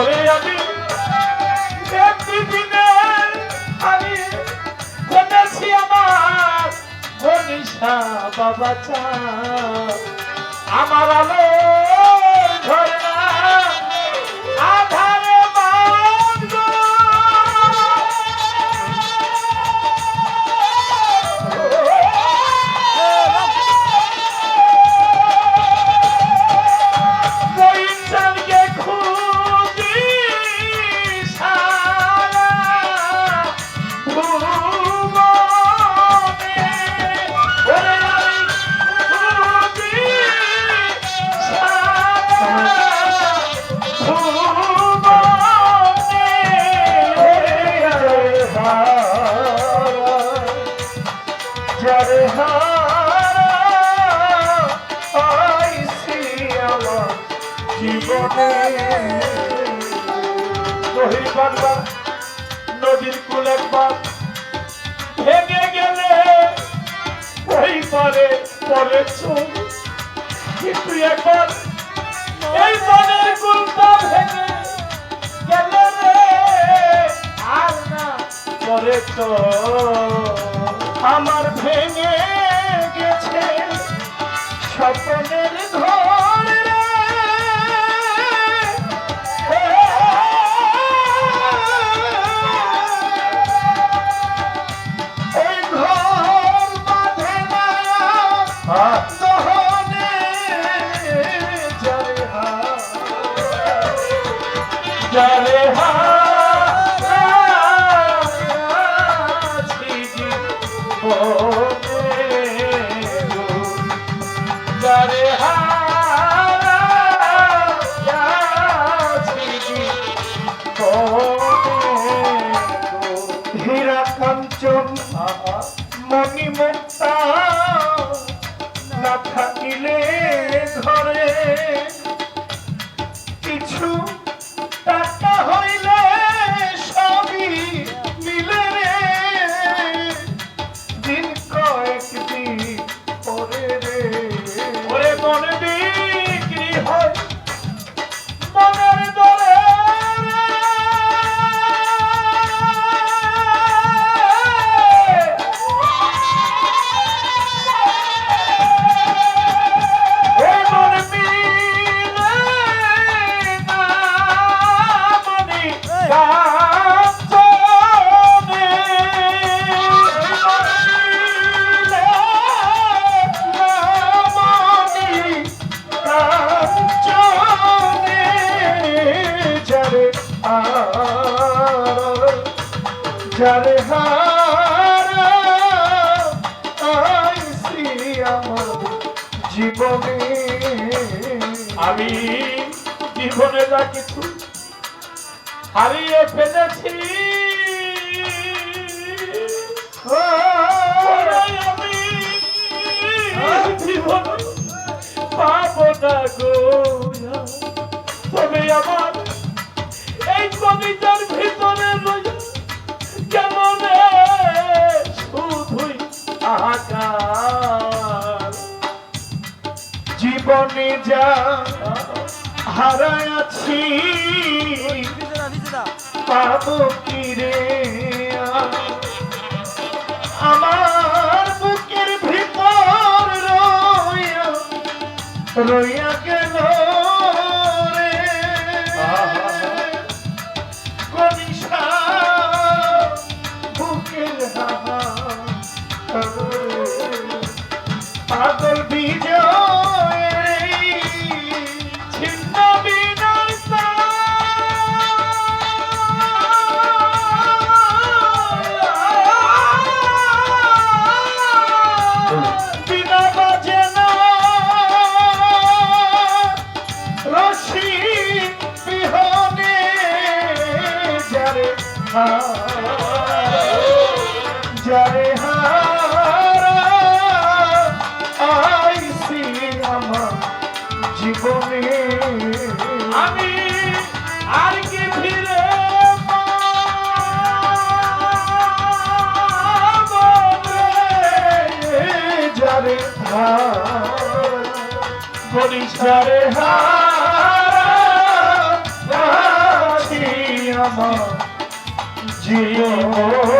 ওরে আমি একটি দিনে আমি বলেছি আমার আলো জীবনে। নদীর বাংলা নদীর কুল একবার ভেঙে গেলে ওই পারে চোখ কিন্তু একবার এই নদীর কুলটা ভেঙে গেলে রে, আর না তো আমার ভেঙে গেছে স্বপ্নের ঘর গো। যারে হীরা কাঞ্চন মণিমুক্তা না থাকিলে ঘরে যারে হারা আমার জীবনে। আমি জীবনে যা কিছু হারিয়ে ফেলেছি আমি জীবনে পাবো না গো। তবে আমার যা হারায়াছি। পাবো কি রে? আমার বুকের ভিতর রইয়া রইয়া যারে আইসি আমার জীবনে আমি আর কি ফিরে যারে বলিস যারে হারা আমার জীবনে